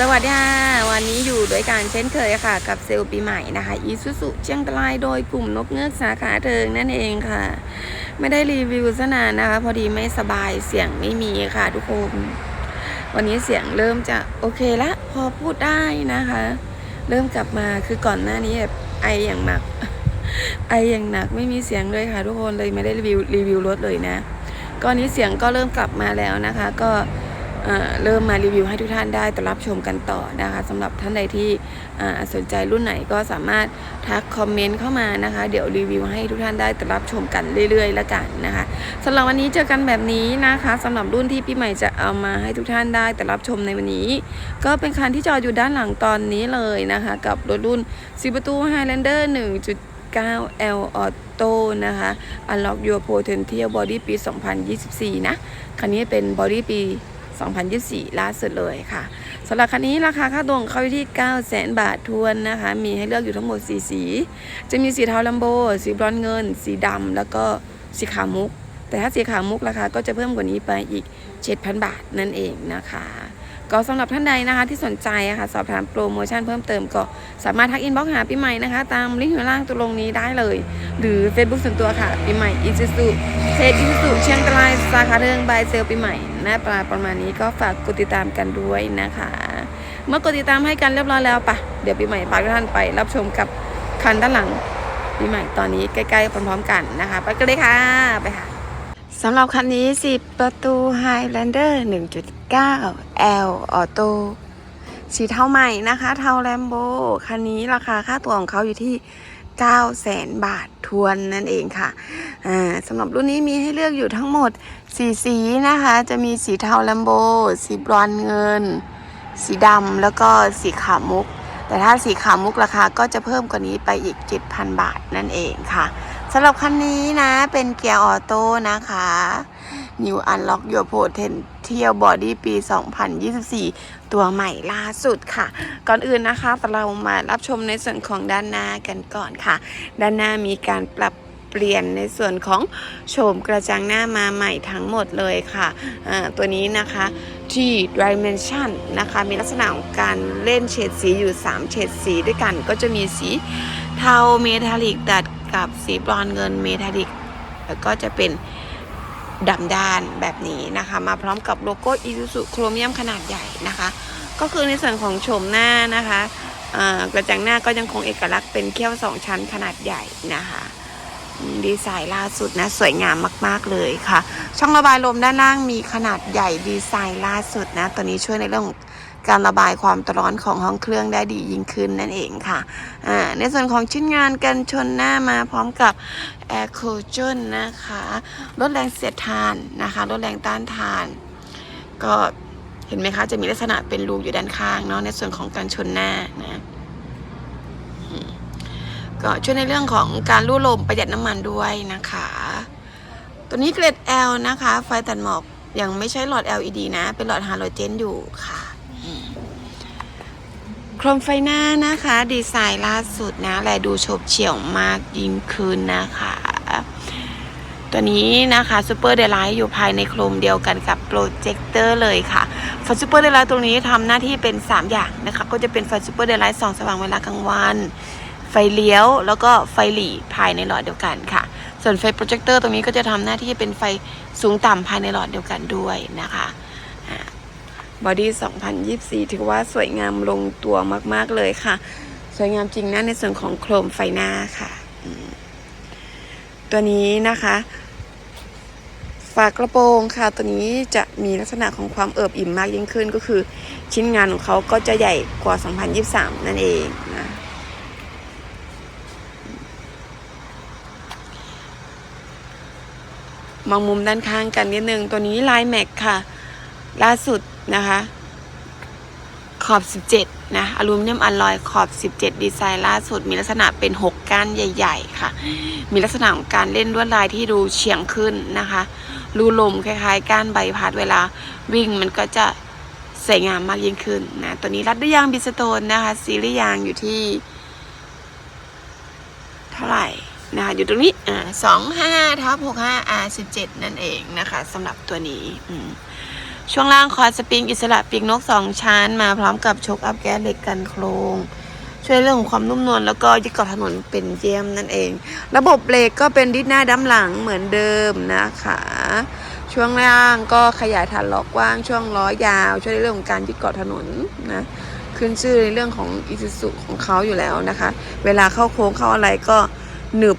สวัสดีค่ะ วันนี้อยู่ด้วยกันเช่นเคยค่ะ กับเซลล์ปีใหม่นะคะอีซูซุเชียงรายโดยกลุ่มนกเงือกสาขาเทิงนั่นเองค่ะ ไม่ได้รีวิวซะนานนะคะ พอดีไม่สบายเสียงไม่มีค่ะทุกคน วันนี้เสียงเริ่มจะโอเคละพอพูดได้นะคะ เริ่มกลับมาคือก่อนหน้านี้แบบไออย่างหนัก ไออย่างหนักไม่มีเสียงเลยค่ะ ทุกคนเลยไม่ได้รีวิวรีวิวรถเลยนะก่อนนี้เสียงก็เริ่มกลับมาแล้วนะคะ ก็ เริ่มมารีวิวให้ทุกท่านได้ตรับชมกันต่อนะคะสำหรับท่านใดที่สนใจรุ่นไหนก็สามารถทักคอมเมนต์เข้ามานะคะ เดี๋ยวรีวิวให้ทุกท่านได้ตรับชมกันเรื่อยๆแล้วกันนะคะสำหรับวันนี้เจอกันแบบนี้นะคะสำหรับรุ่นที่พี่ใหม่จะเอามาให้ทุกท่านได้ตรับชมในวันนี้ ก็เป็นคันที่จอดอยู่ด้านหลังตอนนี้เลยนะคะ กับรถรุ่น4ประตู Highlander 1.9 L Auto นะคะ Unlock Your Potential Body ปี 2024 นะ คันนี้เป็น Body ปี 2024 ล่าสุดเลยค่ะสำหรับคันนี้ราคาค่าตัวของเขาอยู่ที่9 0 0 0 0 0 บาททวนนะคะ มีให้เลือกอยู่ทั้งหมด 4 สี จะมีสีเทาลัมโบ สีบรอนเงิน สีดำแล้วก็สีขาวมุก แต่ถ้าสีขาวมุกราคาก็จะเพิ่มกว่านี้ไปอีก 7,000 บาทนั่นเองนะคะ ก็สำหรับท่านใดนะคะที่สนใจอะค่ะสอบถามโปรโมชั่นเพิ่มเติมก็สามารถทักอินบ็อกซ์หาปีใหม่นะคะ ตามลิงก์อยู่ล่างตัวลงนี้ได้เลย หรือ Facebook ส่วนตัวค่ะปีใหม่อิซูซุเซตอิซูซุเชียงรายสาขาเทิงบายเซลปีใหม่หน้าปลาประมาณนี้ก็ฝากกดติดตามกันด้วยนะคะ เมื่อกดติดตามให้กันเรียบร้อยแล้วปะเดี๋ยวปีใหม่พาทุกท่านไปรับชมกับคันด้านหลังปีใหม่ตอนนี้ใกล้ๆพร้อมๆกันนะคะ ไปกันเลยค่ะไปค่ะ สำหรับคันนี้ 10 ประตู Highlander 1.9 L Auto สีเทาใหม่นะคะ เทาแลมโบ คันนี้ราคาค่าตัวของเขาอยู่ที่ 9 0 0แสนบาททวนนั่นเองค่ะอ่าสำหรับรุ่นนี้มีให้เลือกอยู่ทั้งหมด4สีนะคะ จะมีสีเทาแลมโบ สีบรอนเงิน สีดำแล้วก็สีขาวมุก แต่ถ้าสีขาวมุกราคาก็จะเพิ่มกว่านี้ไปอีก 7,000 บาทนั่นเองค่ะำหรับคันนี้นะเป็นเกียร์ออโต้นะคะ New Unlock Your Potential Body ปี 2024 ตัวใหม่ล่าสุดค่ะ ก่อนอื่นนะคะเรามารับชมในส่วนของด้านหน้ากันก่อนค่ะ ด้านหน้ามีการปรับเปลี่ยนในส่วนของโฉมกระจังหน้ามาใหม่ทั้งหมดเลยค่ะตัวนี้นะคะที่ Dimension นะคะมีลักษณะของการเล่นเฉดสีอยู่ 3 เฉดสีด้วยกัน ก็จะมีสีเทาเมทัลลิกตัด กับสีบรอนเงินเมทัลลิก แล้วก็จะเป็นดำด้านแบบนี้นะคะ มาพร้อมกับโลโก้ Isuzu โครเมียมขนาดใหญ่นะคะ ก็คือในส่วนของโฉมหน้านะคะกระจังหน้าก็ยังคงเอกลักษณ์เป็นเขี้ยวสองชั้นขนาดใหญ่นะคะดีไซน์ล่าสุดนะ สวยงามมาก ๆ เลยค่ะ ช่องระบายลมด้านล่างมีขนาดใหญ่ดีไซน์ล่าสุดนะ ตัวนี้ช่วยในเรื่องของ การระบายความร้อนของห้องเครื่องได้ดียิ่งขึ้นนั่นเองค่ะในส่วนของชิ้นงานกันชนหน้ามาพร้อมกับ Air c o j o n นะคะลดแรงเสียดทานนะคะลดแรงต้านทาน ก็เห็นไหมคะ จะมีลักษณะเป็นรูอยู่ด้านข้างเนาะในส่วนของการชนหน้านะก็ช่วยในเรื่องของการลู่ลมประหยัดน้ำมันด้วยนะคะ ตัวนี้เกรด L นะคะ ไฟตัดหมอกยังไม่ใช่หลอด LED นะ เป็นหลอดฮาโลเจนอยู่ค่ะ โครมไฟหน้านะคะ ดีไซน์ล่าสุดนะ และดูโฉบเฉี่ยวมากยิ่งขึ้นนะคะ ตัวนี้นะคะซูเปอร์เดลไลท์อยู่ภายในโครมเดียวกันกับโปรเจคเตอร์เลยค่ะไฟซูเปอร์เดลไลท์ตรงนี้ทำหน้าที่เป็น 3 อย่างนะคะ ก็จะเป็นไฟซูเปอร์เดลไลท์ส่องสว่างเวลากลางวันไฟเลี้ยวแล้วก็ไฟหลีภายในหลอดเดียวกันค่ะ ส่วนไฟโปรเจคเตอร์ตรงนี้ก็จะทำหน้าที่เป็นไฟสูงต่ำภายในหลอดเดียวกันด้วยนะคะ บอดี้2024 ถือว่าสวยงามลงตัวมาก ๆ เลยค่ะ สวยงามจริงนะในส่วนของโครมไฟหน้าค่ะ ตัวนี้นะคะฝากระโปรงค่ะตัวนี้จะมีลักษณะของความเอิบอิ่มมากยิ่งขึ้นก็คือ ชิ้นงานของเขาก็จะใหญ่กว่า 2023 นั่นเองนะมองมุมด้านข้างกันนิดนึง ตัวนี้ลายแม็กค่ะ ล่าสุด นะคะ ขอบ 17 นะอลูมิเนียมอลลอยขอบ 17 ดีไซน์ล่าสุด มีลักษณะเป็น 6 ก้านใหญ่ ๆ ค่ะ มีลักษณะของการเล่นลวดลายที่ดูเฉียงขึ้นนะคะรูลมคล้ายๆ ก้านใบพัดเวลาวิ่งมันก็จะสวยงามมากยิ่งขึ้นนะ ตัวนี้รัดด้วยยางบิสโตนนะคะ ซีรีส์ยางอยู่ที่ เท่าไหร่นะคะ อยู่ตรงนี้อ่าสองห้าทับหกห้า R สิบเจ็ดนั่นเองนะคะสำหรับตัวนี้ อืม ช่วงล่างคอยสปริงอิสระปีกนกสองชั้น มาพร้อมกับชกอัพแก๊สเหล็กกันโครง ช่วยเรื่องของความนุ่มนวลแล้วก็ยึดเกาะถนนเป็นเยี่ยมนั่นเอง ระบบเบรกก็เป็นดิสหน้าดั้มหลังเหมือนเดิมนะคะช่วงล่างก็ขยายฐานล้อกว้าง ช่วงล้อยาว ช่วยในเรื่องของการยึดเกาะถนนนะขึ้นชื่อในเรื่องของอิซูซุของเขาอยู่แล้วนะคะ เวลาเข้าโค้งเข้าอะไรก็หนึบ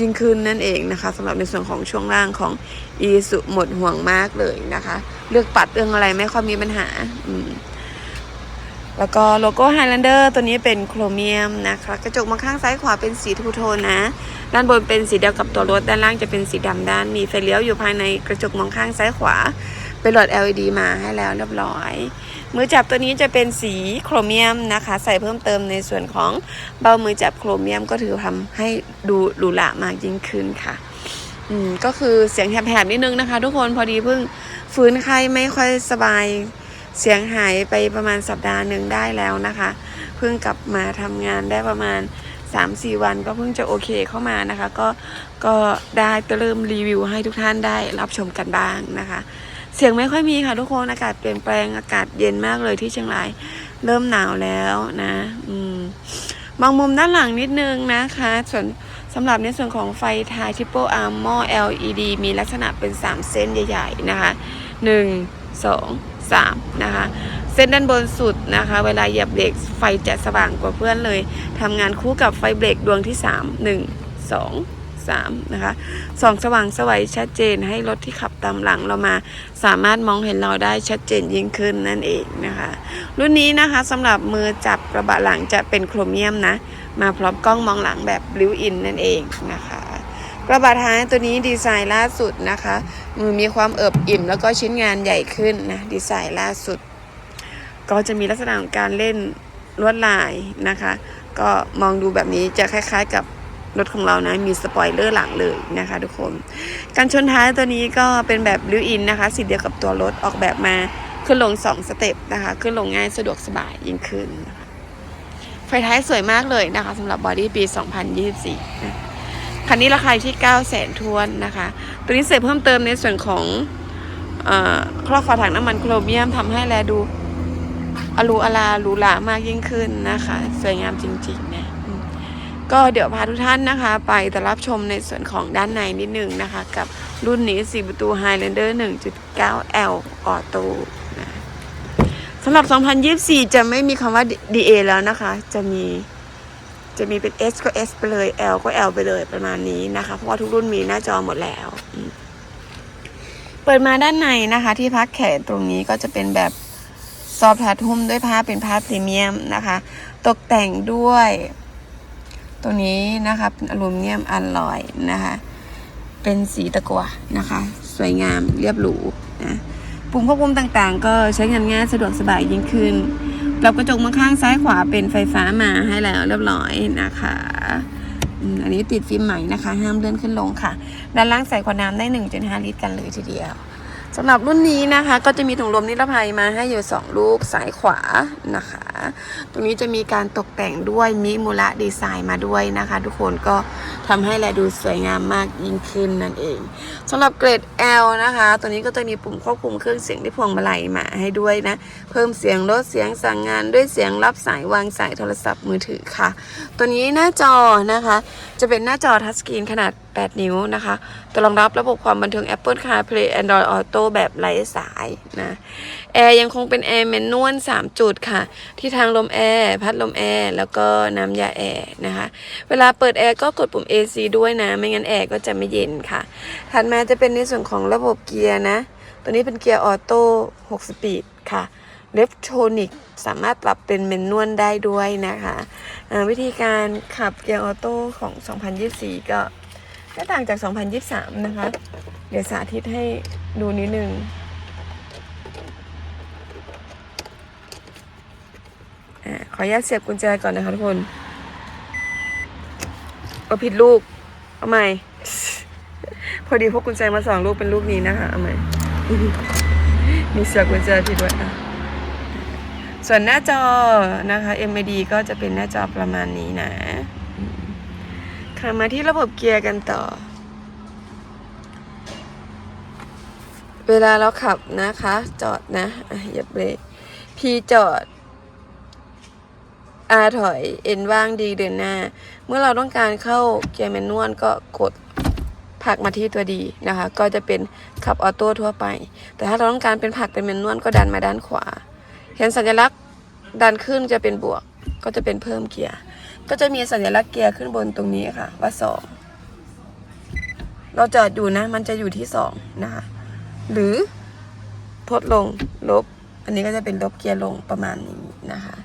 ยิ่งขึ้นนั่นเองนะคะสำหรับในส่วนของช่วงล่างของอีสุหมดห่วงมากเลยนะคะ เลือกปัดเรื่องอะไรไม่ค่อยมีปัญหาอืมแล้วก็โลโก้ Highlander ตัวนี้เป็นโครเมียมนะคะ กระจกมองข้างซ้ายขวาเป็นสีทูโทนนะ ด้านบนเป็นสีเดียวกับตัวรถ ด้านล่างจะเป็นสีดำด้าน มีไฟเลี้ยวอยู่ภายในกระจกมองข้างซ้ายขวา เป็นหลอด LED มาให้แล้วเรียบร้อย มือจับตัวนี้จะเป็นสีโครเมียมนะคะ ใส่เพิ่มเติมในส่วนของเบามือจับโครเมียมก็ถือทำให้ดูหรูหรามากยิ่งขึ้นค่ะ อืมก็คือเสียงแหบๆนิดนึงนะคะ ทุกคนพอดีเพิ่งฟื้นไข้ไม่ค่อยสบายเสียงหายไปประมาณสัปดาห์หนึ่งได้แล้วนะคะ เพิ่งกลับมาทำงานได้ประมาณ 3-4 วันก็เพิ่งจะโอเคเข้ามานะคะ ก็ก็ได้เริ่มรีวิวให้ทุกท่านได้รับชมกันบ้างนะคะ เสียงไม่ค่อยมีค่ะทุกคนอากาศเปลี่ยนแปลงอากาศเย็นมากเลยที่เชียงราย เริ่มหนาวแล้วนะ อืมมองมุมด้านหลังนิดนึงนะคะ ส่วนสำหรับในส่วนของไฟท้าย Triple Arm หม้อ LED มีลักษณะเป็น 3 เส้นใหญ่ ๆ นะคะ 1 2 3 นะคะ เส้นด้านบนสุดนะคะ เวลาเหยียบเบรกไฟจะสว่างกว่าเพื่อนเลยทำงานคู่กับไฟเบรกดวงที่ 3 1 2 3นะคะส่องสว่างสวัยชัดเจนให้รถที่ขับตามหลังเรามา สามารถมองเห็นเราได้ชัดเจนยิ่งขึ้นนั่นเองนะคะ รุ่นนี้นะคะสำหรับมือจับกระบะหลังจะเป็นโครเมียมนะ มาพร้อมกล้องมองหลังแบบบิวอินนั่นเองนะคะกระบะท้ายตัวนี้ดีไซน์ล่าสุดนะคะมือมีความเอิบอิ่มแล้วก็ชิ้นงานใหญ่ขึ้นนะดีไซน์ล่าสุด ก็จะมีลักษณะของการเล่นลวดลายนะคะ ก็มองดูแบบนี้จะคล้ายๆกับ รถของเรานะมีสปอยเลอร์หลังเลยนะคะ ทุกคน การชนท้ายตัวนี้ก็เป็นแบบลิวอินนะคะ สีเดียวกับตัวรถออกแบบมาขึ้นลง 2 สเต็ปนะคะ ขึ้นลงง่ายสะดวกสบายยิ่งขึ้นนะคะไฟท้ายสวยมากเลยนะคะสำหรับบอดี้ปี 2024นะคันนี้ราคาอยู่ที่9 0 0 0 0 0ทวนนะคะ ตัวนี้เสร็จเพิ่มเติมในส่วนของเอครอบฝาถังน้ำมันโครเมียมทำให้แลดูอลูอลาหรูหรามากยิ่งขึ้นนะคะ สวยงามจริงๆนะอืม ก็เดี๋ยวพาทุกท่านนะคะ ไปแต่รับชมในส่วนของด้านในนิดนึงนะคะ กับรุ่นนี้ 4 ประตู Highlander 1.9L Auto นะสำหรับ 2024 จะไม่มีคำว่า DA แล้วนะคะ จะมีจะมีเป็น S ก็ S ไปเลย L ก็ L ไปเลยประมาณนี้นะคะ เพราะว่าทุกรุ่นมีหน้าจอหมดแล้ว เปิดมาด้านในนะคะ ที่พักแขนตรงนี้ก็จะเป็นแบบซอฟต์ทัทุ่มด้วยผ้าเป็นผ้าพรีเมียมนะคะ ตกแต่งด้วย ตัวนี้นะคะเป็นอลูมิเนียมอลลอยนะคะ เป็นสีตะกั่วนะคะ สวยงามเรียบหรูนะปุ่มควบคุมต่างๆ ก็ใช้งานง่ายสะดวกสบายยิ่งขึ้นปรับกระจกมาข้างซ้ายขวาเป็นไฟฟ้ามาให้แล้วเรียบร้อยนะคะอันนี้ติดฟิล์มใหม่นะคะ ห้ามเลื่อนขึ้นลงค่ะ ด้านล่างใส่ขวดน้ำได้ 1.5 ลิตรกันเลยทีเดียว สำหรับรุ่นนี้นะคะ ก็จะมีถุงลมนิรภัยมาให้อยู่ 2 ลูกซ้ายขวานะคะ ตรงนี้จะมีการตกแต่งด้วยมิมูระดีไซน์มาด้วยนะคะ ทุกคนก็ทำให้แลดูสวยงามมากยิ่งขึ้นนั่นเองสำหรับเกรด L นะคะ ตัวนี้ก็จะมีปุ่มควบคุมเครื่องเสียงที่พวงมาลัยมาให้ด้วยนะ เพิ่มเสียงลดเสียงสั่งงานด้วยเสียงรับสายวางสายโทรศัพท์มือถือค่ะ ตัวนี้หน้าจอนะคะ จะเป็นหน้าจอทัชสกรีนขนาด 8 นิ้วนะคะจะรองรับระบบความบันเทิง Apple CarPlay Android Auto แบบไร้สายนะแอร์ยังคงเป็นแอร์แมนนวล3 จุดค่ะ ที่ทางลมแอร์ พัดลมแอร์ แล้วก็น้ำยาแอร์นะคะ เวลาเปิดแอร์ก็กดปุ่ม AC ด้วยนะ ไม่งั้นแอร์ก็จะไม่เย็นค่ะ ถัดมาจะเป็นในส่วนของระบบเกียร์นะ ตัวนี้เป็นเกียร์ออโต้6สปีดค่ะ เลฟโทนิกสามารถปรับเป็นเมนนวลได้ด้วยนะคะวิธีการขับเกียร์ออโต้ของ 2024 ก็ไม่ต่างจาก 2023 นะคะ เดี๋ยวสาธิตให้ดูนิดนึงอขออนุญาตเสียบกุญแจก่อนนะคะทุกคนเอาผิดลูก เอาใหม่ พอดีพวกกุญแจมาสองลูกเป็นลูกนี้นะคะ เอาใหม่ มีเสียบกุญแจผิดด้วยอะ ส่วนหน้าจอนะคะ MID ก็จะเป็นหน้าจอประมาณนี้นะค่ะมาที่ระบบเกียร์กันต่อ เวลาเราขับนะคะ จอดนะอย่าเบรกพีจอดอาถอยเอ็นว่างดีเดินหน้า เมื่อเราต้องการเข้าเกียร์แมนนวลก็กดผักมาที่ตัวดีนะคะ ก็จะเป็นขับออโต้ทั่วไป แต่ถ้าเราต้องการเป็นผักเป็นแมนนวลก็ดันมาด้านขวา เห็นสัญลักษณ์ดันขึ้นจะเป็นบวก ก็จะเป็นเพิ่มเกียร์ ก็จะมีสัญลักษณ์เกียร์ขึ้นบนตรงนี้ค่ะ ว่าสองเราจอดอยู่นะ มันจะอยู่ที่สองนะคะหรือพดลงลบ อันนี้ก็จะเป็นลบเกียร์ลงประมาณนี้นะคะ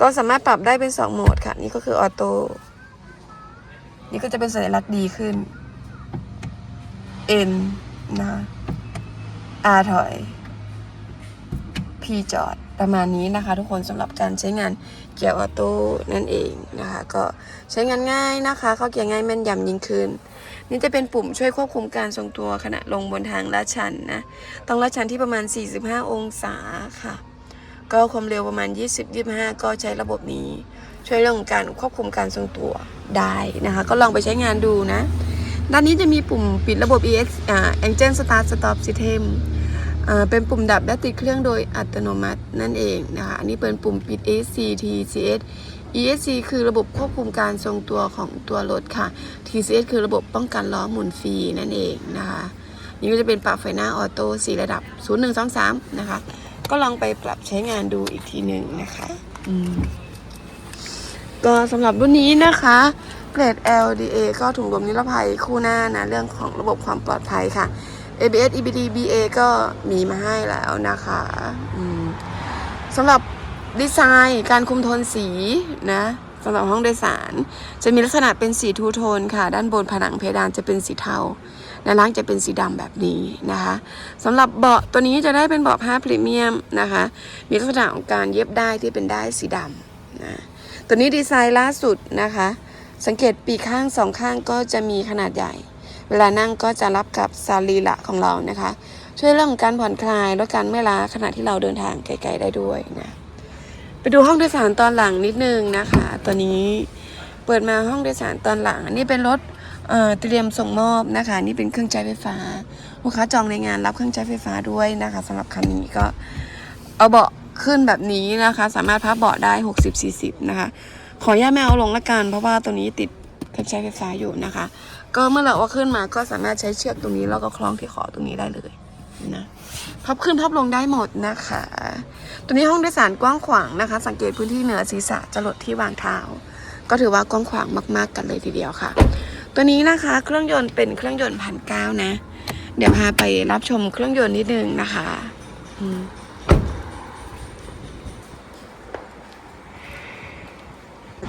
ก็สามารถปรับได้เป็นสองโหมดค่ะ นี่ก็คือออโต้นี่ก็จะเป็นสัญลักษณ์ดีขึ้น N นะคะ R ถอย P จอด ประมาณนี้นะคะ ทุกคนสำหรับการใช้งานเกียร์ออโต้นั่นเองนะคะ ก็ใช้งานง่ายนะคะ เข้าเกียร์ง่ายแม่นยำยิ่งขึ้น นี่จะเป็นปุ่มช่วยควบคุมการทรงตัวขณะลงบนทางลาดชันนะต้องลาดชันที่ประมาณ 45 องศาค่ะ ก็ความเร็วประมาณ 20-25 ก็ใช้ระบบนี้ ช่วยเรื่องการควบคุมการทรงตัวได้นะคะ ก็ลองไปใช้งานดูนะ ด้านนี้จะมีปุ่มปิดระบบ EX อ่า Engine Start Stop System เป็นปุ่มดับและติดเครื่องโดยอัตโนมัตินั่นเองนะคะ อันนี้เป็นปุ่มปิด ESC TCS ESC คือระบบควบคุมการทรงตัวของตัวรถค่ะ TCS คือระบบป้องกันล้อหมุนฟรีนั่นเองนะคะ นี่ก็จะเป็นปรับไฟหน้าออโต้4ระดับ 0 1 2 3 นะคะ ก็ลองไปปรับใช้งานดูอีกทีหนึ่งนะคะอืมก็สำหรับรุ่นนี้นะคะเกรด LDA ก็ถุงลมนิรภัยคู่หน้านะ เรื่องของระบบความปลอดภัยค่ะ ABS EBD BA ก็มีมาให้แล้วนะคะสำหรับดีไซน์การคุมโทนสีนะสำหรับห้องโดยสาร จะมีลักษณะเป็นสีทูโทนค่ะ ด้านบนผนังเพดานจะเป็นสีเทาด้านล่างจะเป็นสีดำแบบนี้นะคะสำหรับเบาะตัวนี้จะได้เป็นเบาะผ้าพรีเมียมนะคะ มีลักษณะของการเย็บได้ที่เป็นได้สีดำนะตัวนี้ดีไซน์ล่าสุดนะคะ สังเกตปีกข้างสองข้างก็จะมีขนาดใหญ่ เวลานั่งก็จะรับกับซาลีละของเรานะคะ ช่วยเรื่องการผ่อนคลายลดการเมื่อยล้าขณะที่เราเดินทางไกลๆได้ด้วยนะไปดูห้องโดยสารตอนหลังนิดนึงนะคะตัวนี้เปิดมาห้องโดยสารตอนหลัง อันนี้เป็นรถเอ่อตรียมส่งมอบนะคะ นี่เป็นเครื่องใช้ไฟฟ้าลูกค้าจองในงานรับเครื่องใช้ไฟฟ้าด้วยนะคะสำหรับคันนี้ก็เอาเบาะขึ้นแบบนี้นะคะ สามารถพับเบาะได้ 60 40 นะคะ ขออนุญาตไม่เอาลงละกันเพราะว่าตัวนี้ติดเครื่องใช้ไฟฟ้าอยู่นะคะ ก็เมื่อเราเอาขึ้นมาก็สามารถใช้เชือกตรงนี้แล้วก็คล้องที่ขอตรงนี้ได้เลยนะพับขึ้นพับลงได้หมดนะคะ ตัวนี้ห้องโดยสารกว้างขวางนะคะ สังเกตพื้นที่เหนือศีรษะจะลดที่วางเท้า ก็ถือว่ากว้างขวางมากๆกันเลยทีเดียวค่ะ ตัวนี้นะคะเครื่องยนต์เป็นเครื่องยนต์พันเก้านะ เดี๋ยวพาไปรับชมเครื่องยนต์นิดนึงนะคะอืม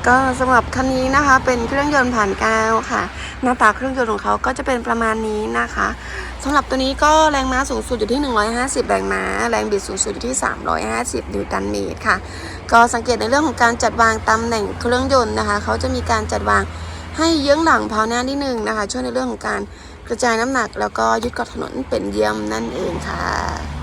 ก็สำหรับคันนี้นะคะเป็นเครื่องยนต์ผ่านก้าค่ะ หน้าตาเครื่องยนต์ของเขาก็จะเป็นประมาณนี้นะคะสำหรับตัวนี้ก็แรงม้าสูงสุดอยู่ที่ 150 แรงม้า แรงบิดสูงสุดอยู่ที่ 350 นิวตันเมตรค่ะ ก็สังเกตในเรื่องของการจัดวางตำแหน่งเครื่องยนต์นะคะเขาจะมีการจัดวางให้เยื้องหลังเพาหน้านิดนึงนะคะ ช่วยในเรื่องของการกระจายน้ำหนัก แล้วก็ยึดเกาะถนนเป็นเยี่ยมนั่นเองค่ะ